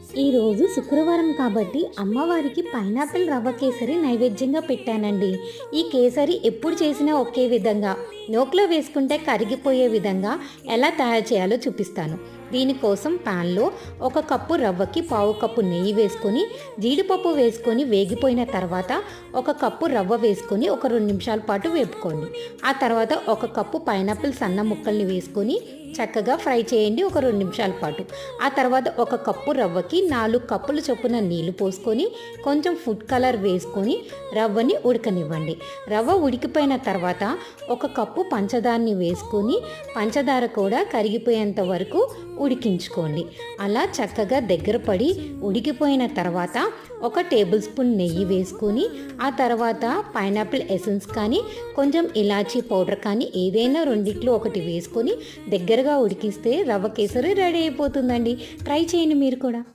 ఈరోజు శుక్రవారం కాబట్టి అమ్మవారికి పైనాపిల్ రవ్వ కేసరి నైవేద్యంగా పెట్టానండి. ఈ కేసరి ఎప్పుడు చేసినా ఒకే విధంగా. నోట్లో వేసుకుంటే కరిగిపోయే విధంగా ఎలా తయారు చేయాలో చూపిస్తాను. దీనికోసం ప్యాన్లో ఒక కప్పు రవ్వకి పావు కప్పు నెయ్యి వేసుకొని జీడిపప్పు వేసుకొని వేగిపోయిన తర్వాత ఒక కప్పు రవ్వ వేసుకొని ఒక రెండు నిమిషాల పాటు వేపుకోండి. ఆ తర్వాత ఒక కప్పు పైనాపిల్ సన్న ముక్కల్ని వేసుకొని చక్కగా ఫ్రై చేయండి ఒక రెండు నిమిషాల పాటు. ఆ తర్వాత ఒక కప్పు రవ్వకి నాలుగు కప్పులు చొప్పున నీళ్ళు పోసుకొని కొంచెం ఫుడ్ కలర్ వేసుకొని రవ్వని ఉడకనివ్వండి. రవ్వ ఉడికిపోయిన తర్వాత ఒక కప్పు పంచదారని వేసుకొని పంచదార కూడా కరిగిపోయేంత వరకు ఉడికించుకోండి. అలా చక్కగా దగ్గర పడి ఉడికిపోయిన తర్వాత ఒక టేబుల్ స్పూన్ నెయ్యి వేసుకొని ఆ తర్వాత పైనాపిల్ ఎసెన్స్ కానీ కొంచెం ఇలాచీ పౌడర్ కానీ ఏదైనా రెండిట్లో ఒకటి వేసుకొని దగ్గరగా ఉడికిస్తే రవ్వ కేసరి రెడీ అయిపోతుందండి. ట్రై చేయండి మీరు కూడా.